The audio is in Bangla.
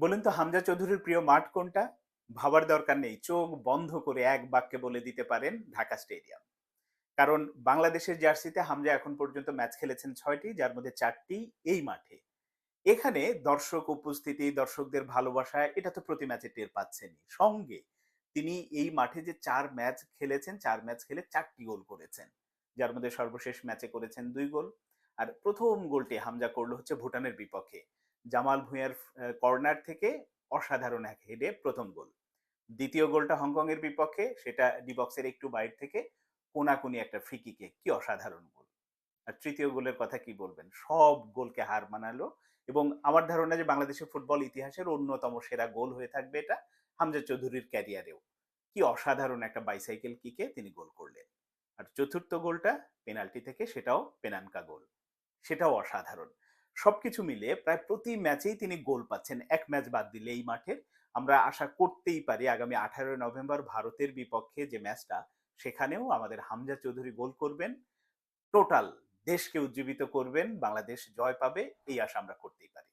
বলুন তো, হামজা চৌধুরীর প্রিয় মাঠ কোনটা? ভাবার দরকার নেই, চোখ বন্ধ করে এক বাক্যে বলে দিতে পারেন ঢাকা স্টেডিয়াম। কারণ বাংলাদেশের জার্সিতে হামজা এখন পর্যন্ত ম্যাচ খেলেছেন ছয়টি, যার মধ্যে চারটি এই মাঠে। এখানে দর্শক উপস্থিতি, দর্শকদের ভালোবাসা, এটা তো প্রতি ম্যাচে টের পাচ্ছেনই। সঙ্গে তিনি এই মাঠে যে চার ম্যাচ খেলেছেন, চার ম্যাচ খেলে চারটি গোল করেছেন, যার মধ্যে সর্বশেষ ম্যাচে করেছেন দুই গোল। আর প্রথম গোলটি হামজা করল হচ্ছে ভুটানের বিপক্ষে। জামাল ভুঁইয়ার কর্নার থেকে অসাধারণ এক হেডে প্রথম গোল। দ্বিতীয় গোলটা হংকং এর বিপক্ষে, সেটা ডিবক্সের একটু বাইরে থেকে কোনাকুনি একটা ফ্রি কিকে কি অসাধারণ গোল। আর তৃতীয় গোলের কথা কি বলবেন? সব গোলকে হার মানালো এবং আমার ধারণা যে বাংলাদেশের ফুটবল ইতিহাসের অন্যতম সেরা গোল হয়ে থাকবে এটা হামজা চৌধুরীর ক্যারিয়ারেও। কি অসাধারণ একটা বাইসাইকেল কিকে তিনি গোল করলেন। আর চতুর্থ গোলটা পেনাল্টি থেকে সেটাও পেনানকা গোল। সেটাও অসাধারণ। সবকিছু মিলে প্রায় প্রতি ম্যাচেই তিনি গোল পাচ্ছেন। এক ম্যাচ বাদ দিলে এই মাঠের। আমরা আশা করতেই পারি আগামী আঠারোই নভেম্বর ভারতের বিপক্ষে যে ম্যাচটা, সেখানেও আমাদের হামজা চৌধুরী গোল করবেন। টোটাল দেশকে উজ্জীবিত করবেন, বাংলাদেশ জয় পাবে, এই আশা আমরা করতেই পারি।